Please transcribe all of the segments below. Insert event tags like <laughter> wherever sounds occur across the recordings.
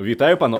Вітаю, пано.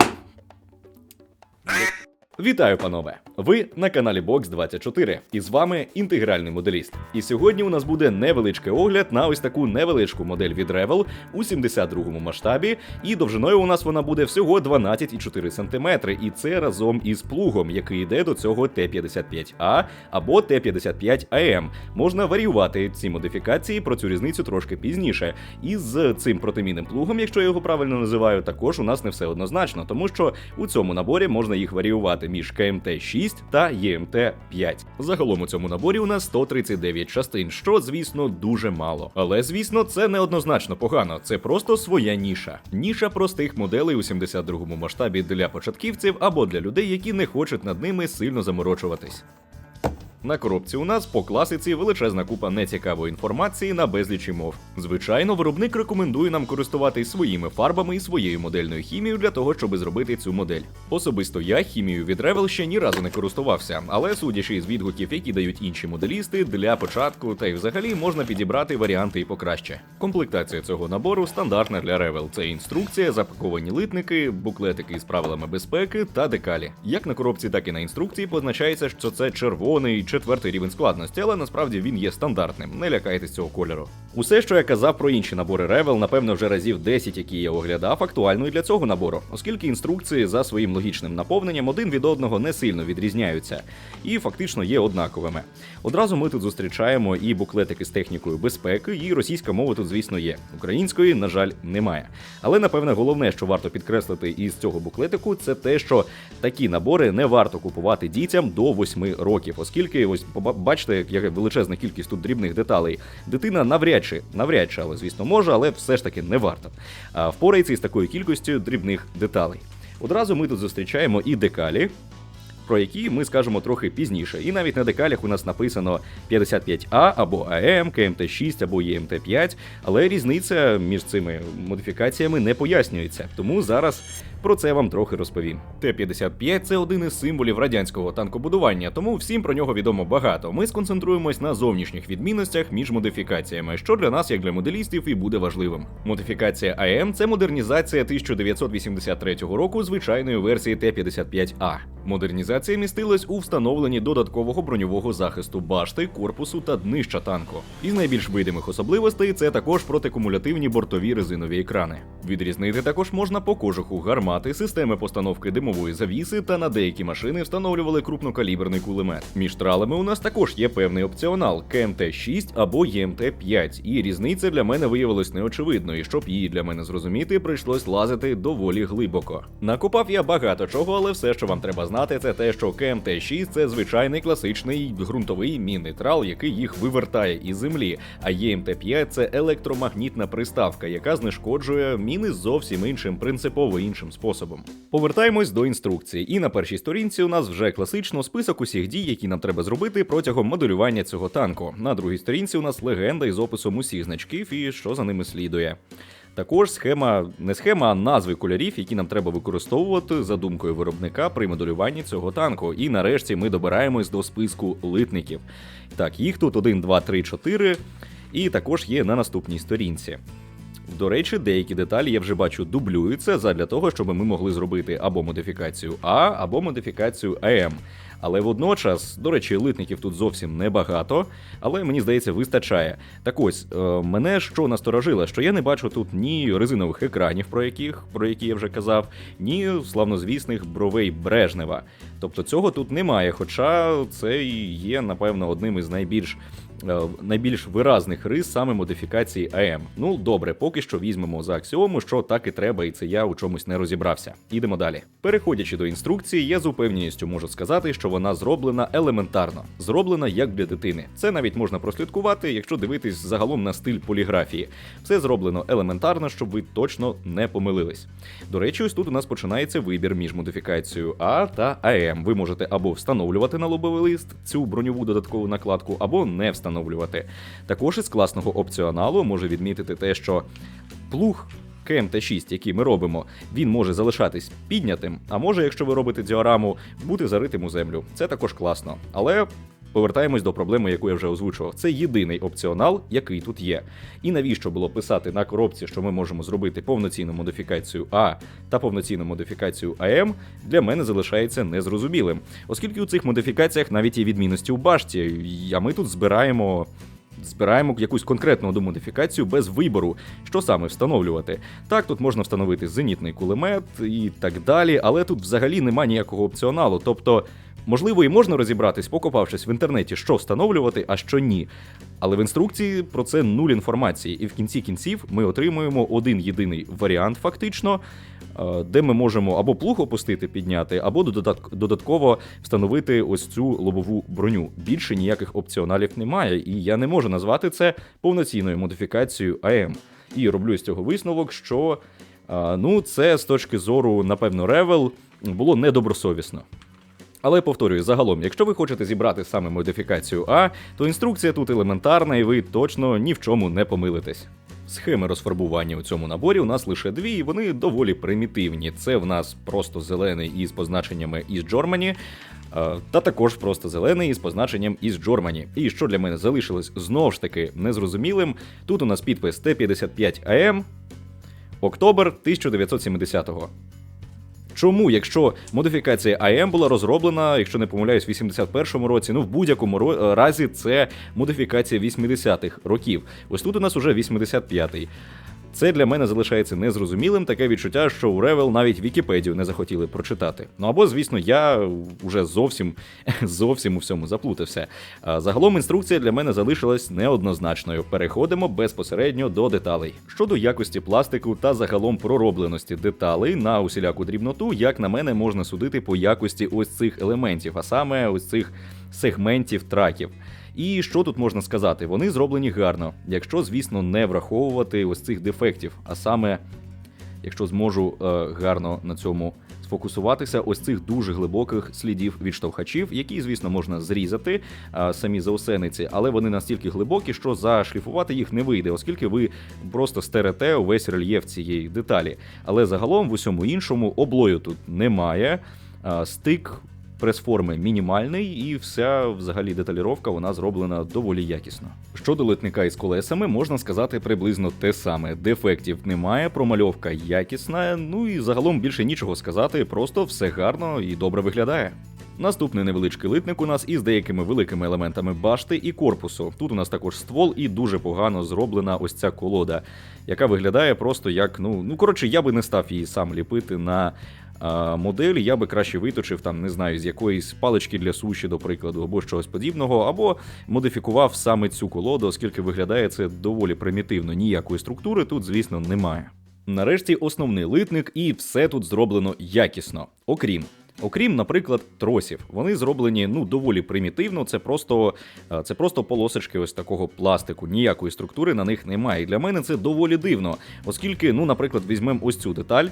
Вітаю, панове! Ви на каналі Box 24 і з вами інтегральний моделіст. І сьогодні у нас буде невеличкий огляд на ось таку невеличку модель від Revel у 72-му масштабі, і довжиною у нас вона буде всього 12,4 см, і це разом із плугом, який йде до цього Т-55А або Т-55АМ. Можна варіювати ці модифікації, про цю різницю трошки пізніше. І з цим протимінним плугом, якщо я його правильно називаю, також у нас не все однозначно, тому що у цьому наборі можна їх варіювати між КМТ-6 та ЄМТ-5. Загалом у цьому наборі у нас 139 частин, що, звісно, дуже мало. Але, звісно, це не однозначно погано, це просто своя ніша. Ніша простих моделей у 72-му масштабі для початківців або для людей, які не хочуть над ними сильно заморочуватись. На коробці у нас по класиці величезна купа нецікавої інформації на безлічі мов. Звичайно, виробник рекомендує нам користуватись своїми фарбами і своєю модельною хімією для того, щоб зробити цю модель. Особисто я хімією від Revel ще ні разу не користувався, але судячи з відгуків, які дають інші моделісти, для початку та й взагалі можна підібрати варіанти і покраще. Комплектація цього набору стандартна для Revel. Це інструкція, запаковані литники, буклетики з правилами безпеки та декалі. Як на коробці, так і на інструкції позначається, що це червоний четвертий рівень складності, але насправді він є стандартним. Не лякайтесь цього кольору. Усе, що я казав про інші набори Revel, напевно, вже разів 10, які я оглядав, актуально і для цього набору, оскільки інструкції за своїм логічним наповненням один від одного не сильно відрізняються і фактично є однаковими. Одразу ми тут зустрічаємо і буклетики з технікою безпеки, і російська мова тут, звісно, є. Української, на жаль, немає. Але напевне головне, що варто підкреслити із цього буклетику, це те, що такі набори не варто купувати дітям до 8 років, оскільки ось бачите, яка величезна кількість тут дрібних деталей. Дитина навряд чи, навряд чи, але звісно може, але все ж таки не варто. Впорається із такою кількістю дрібних деталей. Одразу ми тут зустрічаємо і декалі, про які ми скажемо трохи пізніше. І навіть на декалях у нас написано 55А або АМ, КМТ6 або ЄМТ5, але різниця між цими модифікаціями не пояснюється. Тому зараз про це вам трохи розповім. Т-55 це один із символів радянського танкобудування, тому всім про нього відомо багато. Ми сконцентруємось на зовнішніх відмінностях між модифікаціями, що для нас, як для моделістів, і буде важливим. Модифікація АМ це модернізація 1983 року звичайної версії Т-55А. Модернізація містилась у встановленні додаткового броньового захисту башти, корпусу та днища танку. Із найбільш видимих особливостей це також протикумулятивні бортові резинові екрани. Відрізнити також можна по кожуху гармати, системи постановки димової завіси та на деякі машини встановлювали крупнокаліберний кулемет. Між тралами у нас також є певний опціонал КМТ-6 або ЄМТ-5, і різниця для мене виявилась неочевидною. Щоб її для мене зрозуміти, прийшлось лазити доволі глибоко. Накопав я багато чого, але все, що вам треба знати, це те, що КМТ-6 це звичайний класичний ґрунтовий мінний трал, який їх вивертає із землі. А ЄМТ-5 це електромагнітна приставка, яка знешкоджує міни зовсім іншим, принципово іншим способом. Повертаємось до інструкції, і на першій сторінці у нас вже класично список усіх дій, які нам треба зробити протягом моделювання цього танку. На другій сторінці у нас легенда із описом усіх значків і що за ними слідує. Також схема, не схема, а назви кольорів, які нам треба використовувати за думкою виробника при моделюванні цього танку. І нарешті ми добираємось до списку литників. Так, їх тут 1, 2, 3, 4, і також є на наступній сторінці. До речі, деякі деталі я вже бачу дублюються задля того, щоб ми могли зробити або модифікацію А, або модифікацію АМ. Але водночас, до речі, литників тут зовсім небагато, але мені здається, вистачає. Так ось, е, мене що насторожило, що я не бачу тут ні резинових екранів, про яких про які я вже казав, ні славнозвісних бровей Брежнева. Тобто цього тут немає, хоча це і є, напевно, одним із найбільш найбільш виразних рис саме модифікації АМ. Ну добре, поки що візьмемо за аксіому, що так і треба, і це я у чомусь не розібрався. Ідемо далі. Переходячи до інструкції, я з упевненістю можу сказати, що вона зроблена елементарно, зроблена як для дитини. Це навіть можна прослідкувати, якщо дивитись загалом на стиль поліграфії. Все зроблено елементарно, щоб ви точно не помилились. До речі, ось тут у нас починається вибір між модифікацією А та АМ. Ви можете або встановлювати на лобовий лист цю броньову додаткову накладку, або не встановлювати. Також із класного опціоналу може відмітити те, що плуг. КМТ-6, який ми робимо, він може залишатись піднятим, а може, якщо ви робите діораму, бути заритим у землю. Це також класно. Але повертаємось до проблеми, яку я вже озвучував. Це єдиний опціонал, який тут є. І навіщо було писати на коробці, що ми можемо зробити повноцінну модифікацію А та повноцінну модифікацію АМ, для мене залишається незрозумілим, оскільки у цих модифікаціях навіть є відмінності у башті, а ми тут збираємо. Збираємо якусь конкретну одну модифікацію без вибору, що саме встановлювати. Так, тут можна встановити зенітний кулемет і так далі, але тут взагалі нема ніякого опціоналу. Тобто, можливо, і можна розібратись, покопавшись в інтернеті, що встановлювати, а що ні. Але в інструкції про це нуль інформації, і в кінці кінців ми отримуємо один єдиний варіант, фактично, е, де ми можемо або плуг опустити, підняти, або додатково встановити ось цю лобову броню. Більше ніяких опціоналів немає, і я не можу назвати це повноцінною модифікацією АМ. І роблю з цього висновок, що е, ну, це з точки зору, напевно, Ревел було недобросовісно. Але повторюю, загалом, якщо ви хочете зібрати саме модифікацію А, то інструкція тут елементарна, і ви точно ні в чому не помилитесь. Схеми розфарбування у цьому наборі у нас лише дві, і вони доволі примітивні. Це в нас просто зелений із позначеннями із Джормані, е, та також просто зелений із позначенням із Джормані. І що для мене залишилось знову ж таки незрозумілим, тут у нас підпис Т-55АМ, Октобер 1970-го. Чому, якщо модифікація АМ була розроблена, якщо не помиляюсь, в 81-му році, ну в будь-якому разі це модифікація 80-х років. Ось тут у нас уже 85-й. Це для мене залишається незрозумілим. Таке відчуття, що у Ревел навіть Вікіпедію не захотіли прочитати. Ну або, звісно, я вже зовсім <laughs> зовсім у всьому заплутався. Загалом інструкція для мене залишилась неоднозначною. Переходимо безпосередньо до деталей. Щодо якості пластику та загалом проробленості деталей на усіляку дрібноту, як на мене, можна судити по якості ось цих елементів, а саме ось цих сегментів траків. І що тут можна сказати? Вони зроблені гарно, якщо, звісно, не враховувати ось цих дефектів, а саме, якщо зможу е, гарно на цьому сфокусуватися, ось цих дуже глибоких слідів відштовхачів, які, звісно, можна зрізати е, самі заусениці, але вони настільки глибокі, що зашліфувати їх не вийде, оскільки ви просто стерете увесь рельєф цієї деталі. Але загалом в усьому іншому облою тут немає. Е, Стик прес-форми мінімальний, і вся взагалі деталіровка вона зроблена доволі якісно. Щодо литника із колесами, можна сказати приблизно те саме. Дефектів немає, промальовка якісна, ну і загалом більше нічого сказати, просто все гарно і добре виглядає. Наступний невеличкий литник у нас із деякими великими елементами башти і корпусу. Тут у нас також ствол і дуже погано зроблена ось ця колода, яка виглядає просто як, ну, ну коротше, я би не став її сам ліпити на модель, я би краще виточив там, не знаю, з якоїсь палички для суші, до прикладу, або чогось подібного, або модифікував саме цю колоду, оскільки виглядає це доволі примітивно. Ніякої структури тут, звісно, немає. Нарешті основний литник, і все тут зроблено якісно. Окрім. Окрім, наприклад, тросів, вони зроблені ну доволі примітивно. Це просто е, це просто полосочки ось такого пластику. Ніякої структури на них немає. І для мене це доволі дивно, оскільки, ну, наприклад, візьмемо ось цю деталь.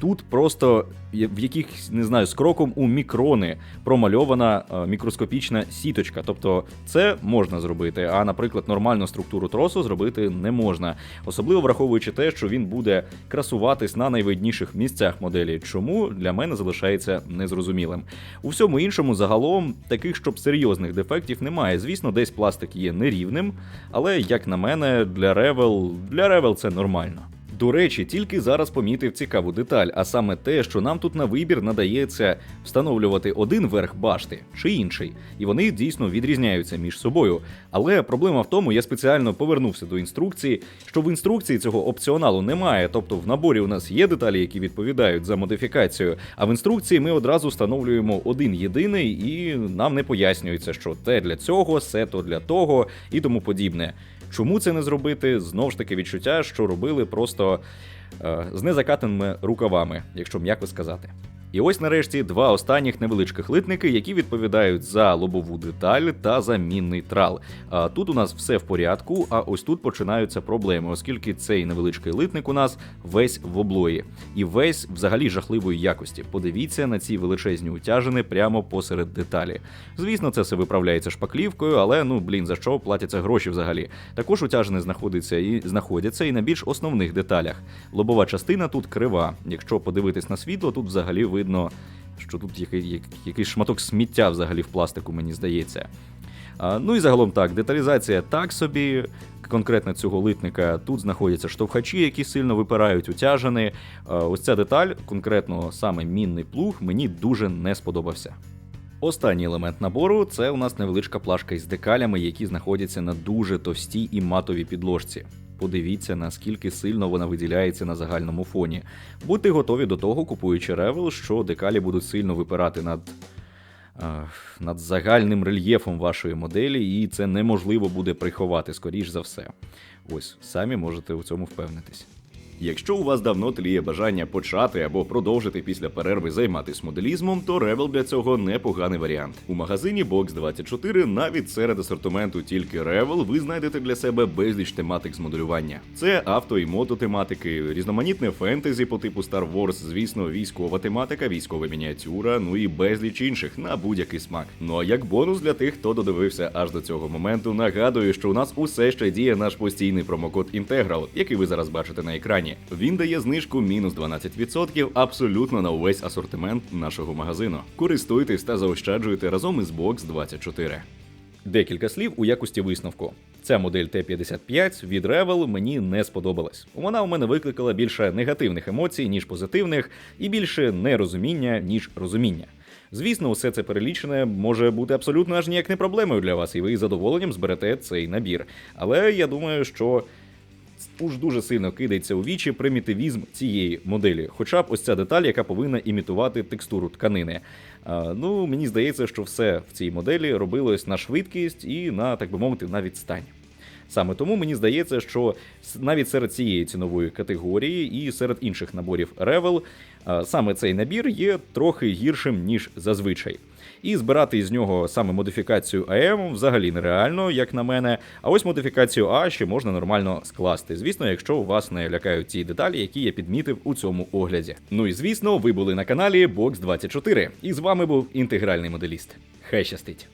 Тут просто в якихось не знаю з кроком у мікрони промальована е, мікроскопічна сіточка. Тобто це можна зробити, а, наприклад, нормальну структуру тросу зробити не можна. Особливо враховуючи те, що він буде красуватись на найвидніших місцях моделі, чому для мене залишається незрозумілим. У всьому іншому, загалом, таких щоб серйозних дефектів немає. Звісно, десь пластик є нерівним, але як на мене, для Revel, для Revel це нормально. До речі, тільки зараз помітив цікаву деталь, а саме те, що нам тут на вибір надається встановлювати один верх башти чи інший, і вони дійсно відрізняються між собою. Але проблема в тому, я спеціально повернувся до інструкції, що в інструкції цього опціоналу немає. Тобто в наборі у нас є деталі, які відповідають за модифікацію, а в інструкції ми одразу встановлюємо один єдиний, і нам не пояснюється, що те для цього, се то для того і тому подібне. Чому це не зробити? Знов ж таки відчуття, що робили просто е, з незакатаними рукавами, якщо м'яко сказати. І ось нарешті два останніх невеличких литники, які відповідають за лобову деталь та за мінний трал. А тут у нас все в порядку, а ось тут починаються проблеми, оскільки цей невеличкий литник у нас весь в облої і весь взагалі жахливої якості. Подивіться на ці величезні утяжини прямо посеред деталі. Звісно, це все виправляється шпаклівкою, але ну блін, за що платяться гроші взагалі. Також утяжини знаходяться і знаходяться і на більш основних деталях. Лобова частина тут крива. Якщо подивитись на світло, тут взагалі видно, що тут який, якийсь шматок сміття взагалі в пластику, мені здається. Ну і загалом так, деталізація так собі. Конкретно цього литника тут знаходяться штовхачі, які сильно випирають, утяжені. Ось ця деталь, конкретно саме мінний плуг, мені дуже не сподобався. Останній елемент набору це у нас невеличка плашка із декалями, які знаходяться на дуже товстій і матовій підложці. Подивіться, наскільки сильно вона виділяється на загальному фоні. Будьте готові до того, купуючи ревел, що декалі будуть сильно випирати над, е, над загальним рельєфом вашої моделі, і це неможливо буде приховати, скоріш за все. Ось, самі можете у цьому впевнитись. Якщо у вас давно тліє бажання почати або продовжити після перерви займатися моделізмом, то Rebel для цього непоганий варіант. У магазині Box 24 навіть серед асортименту тільки Rebel ви знайдете для себе безліч тематик з моделювання. Це авто і мототематики, різноманітне фентезі по типу Star Wars, звісно, військова тематика, військова мініатюра, ну і безліч інших на будь-який смак. Ну а як бонус для тих, хто додивився аж до цього моменту, нагадую, що у нас усе ще діє наш постійний промокод Integral, який ви зараз бачите на екрані. Він дає знижку мінус 12% абсолютно на увесь асортимент нашого магазину. Користуйтесь та заощаджуйте разом із Box 24. Декілька слів у якості висновку. Ця модель Т-55 від Revel мені не сподобалась. Вона у мене викликала більше негативних емоцій, ніж позитивних, і більше нерозуміння, ніж розуміння. Звісно, усе це перелічене може бути абсолютно аж ніяк не проблемою для вас, і ви із задоволенням зберете цей набір. Але я думаю, що уж дуже сильно кидається у вічі примітивізм цієї моделі, хоча б ось ця деталь, яка повинна імітувати текстуру тканини. Ну, мені здається, що все в цій моделі робилось на швидкість і на, так би мовити, на відстань. Саме тому мені здається, що навіть серед цієї цінової категорії і серед інших наборів Revel саме цей набір є трохи гіршим, ніж зазвичай. І збирати із нього саме модифікацію АМ взагалі нереально, як на мене. А ось модифікацію А ще можна нормально скласти. Звісно, якщо вас не лякають ті деталі, які я підмітив у цьому огляді. Ну і звісно, ви були на каналі Box 24 І з вами був інтегральний моделіст. Хай щастить!